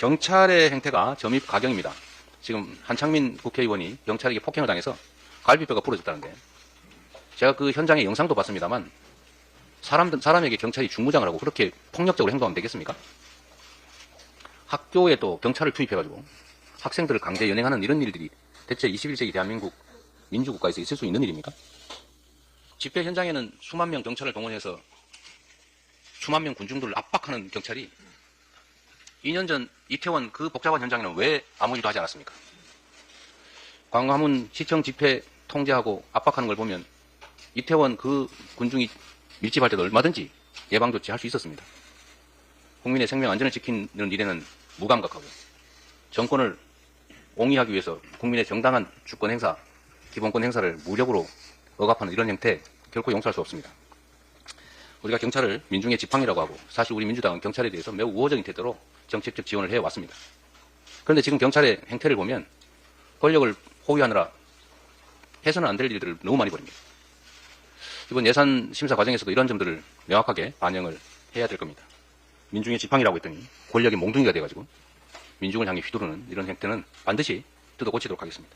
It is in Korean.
경찰의 행태가 점입 가경입니다. 지금 한창민 국회의원이 경찰에게 폭행을 당해서 갈비뼈가 부러졌다는데 제가 그 현장의 영상도 봤습니다만 사람, 사람에게 경찰이 중무장을 하고 그렇게 폭력적으로 행동하면 되겠습니까? 학교에 또 경찰을 투입해가지고 학생들을 강제 연행하는 이런 일들이 대체 21세기 대한민국 민주국가에서 있을 수 있는 일입니까? 집회 현장에는 수만 명 경찰을 동원해서 수만 명 군중들을 압박하는 경찰이 2년 전 이태원 그 복잡한 현장에는 왜 아무 일도 하지 않았습니까? 광화문 시청 집회 통제하고 압박하는 걸 보면 이태원 그 군중이 밀집할 때도 얼마든지 예방 조치 할 수 있었습니다. 국민의 생명 안전을 지키는 일에는 무감각하고 정권을 옹이하기 위해서 국민의 정당한 주권 행사, 기본권 행사를 무력으로 억압하는 이런 형태 결코 용서할 수 없습니다. 우리가 경찰을 민중의 지팡이라고 하고 사실 우리 민주당은 경찰에 대해서 매우 우호적인 태도로 정책적 지원을 해왔습니다. 그런데 지금 경찰의 행태를 보면 권력을 호위하느라 해서는 안 될 일들을 너무 많이 벌입니다. 이번 예산 심사 과정에서도 이런 점들을 명확하게 반영을 해야 될 겁니다. 민중의 지팡이라고 했더니 권력의 몽둥이가 돼가지고 민중을 향해 휘두르는 이런 행태는 반드시 뜯어 고치도록 하겠습니다.